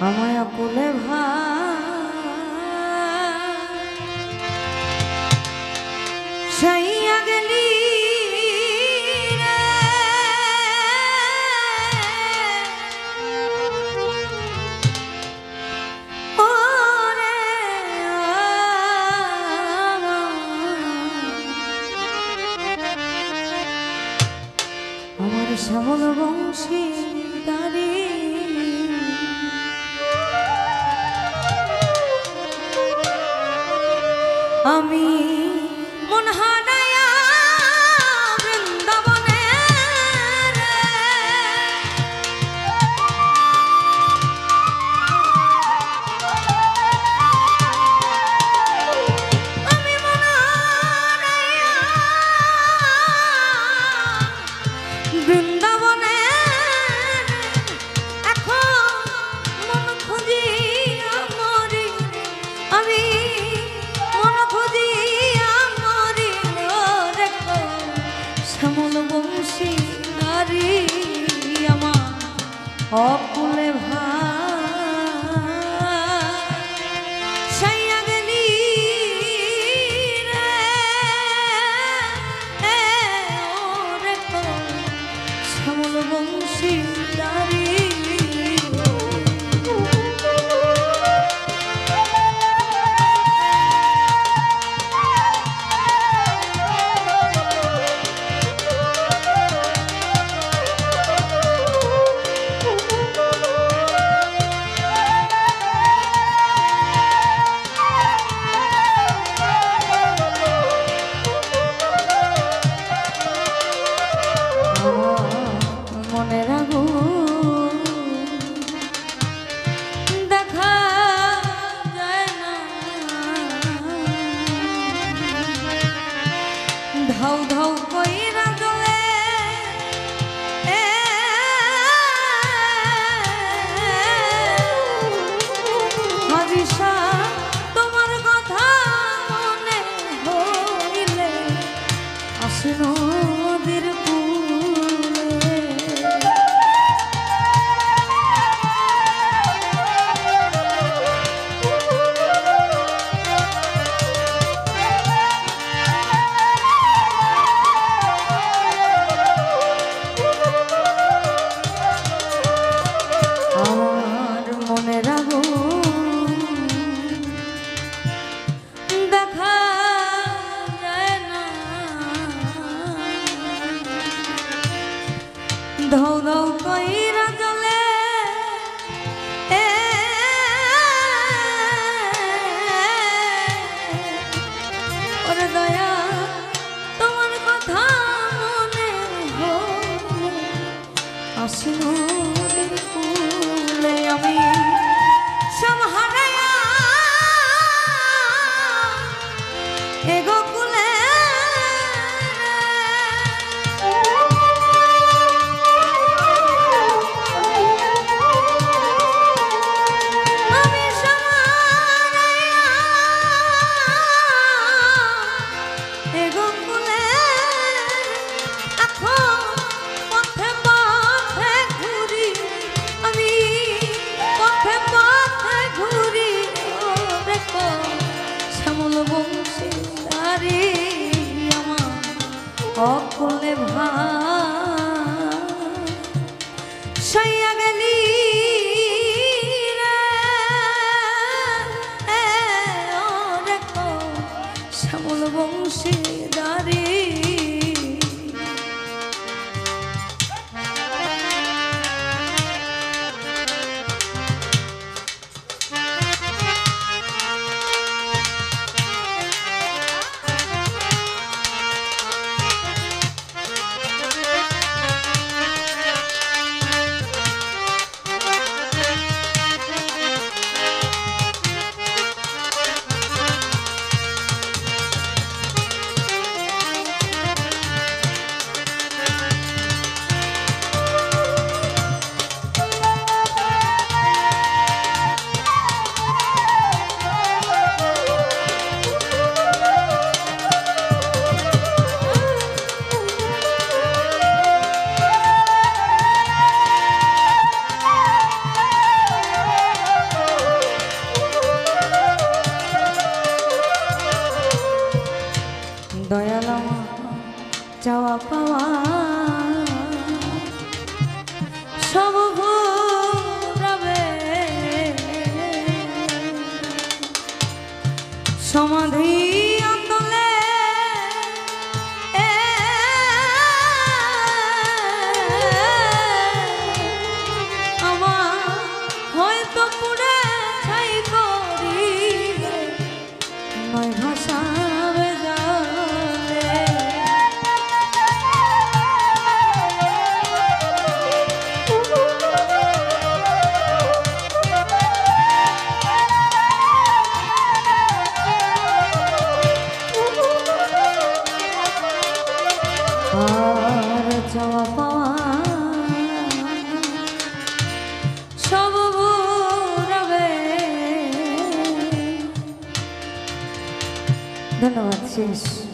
আমায় কোলে ভাইয়া গেলি আমার শ্যামল বংশী। আমি মনহানা Hop oh, ধৌ ধৌ কই ধৌ ধৌ কইরা সকলে ভাই। hi, hi. vocês.